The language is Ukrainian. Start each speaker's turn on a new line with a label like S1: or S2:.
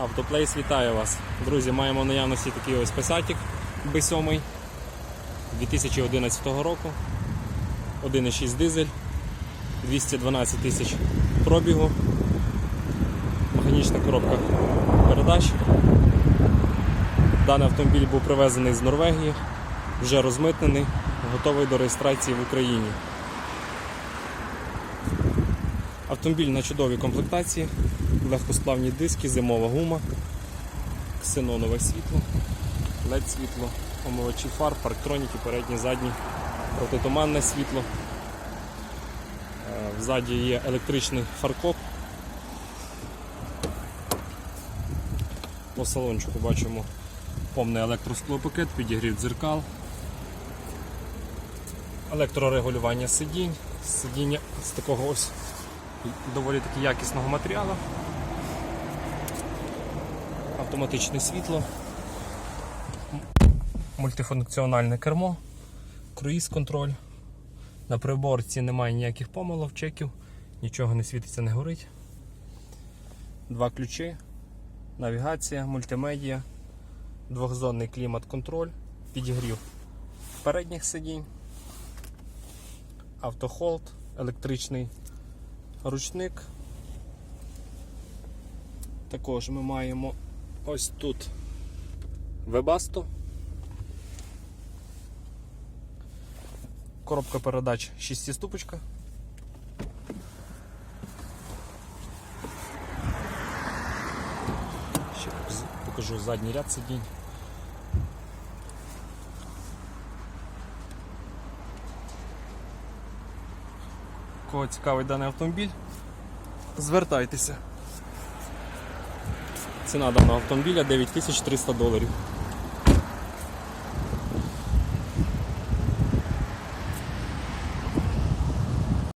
S1: Автоплейс вітає вас. Друзі, маємо в наявності такий ось Passat B7 2011 року. 1,6 дизель, 212 тисяч пробігу, механічна коробка передач. Даний автомобіль був привезений з Норвегії, вже розмитнений, готовий до реєстрації в Україні. Автомобіль на чудовій комплектації, легкосплавні диски, зимова гума, ксенонове світло, LED світло, омивачі фар, парктроніки, передні, задні, протитуманне світло. Е, Взаді є електричний фаркоп. По салончику бачимо повний електросклопакет, підігрів дзеркал, електрорегулювання сидінь, сидіння з такого ось доволі таки якісного матеріалу. Автоматичне світло, мультифункціональне кермо, круїз-контроль. На приборці немає ніяких помилок, чеків, нічого не світиться, не горить. Два ключі, навігація, мультимедіа, двохзонний клімат-контроль, підігрів передніх сидінь, автохолд, електричний ручник. Також ми маємо ось тут вебасто. Коробка передач 6 ступочка. Ще покажу задній ряд сидінь. Кого цікавий даний автомобіль, звертайтеся. Ціна даного автомобіля 9300 доларів.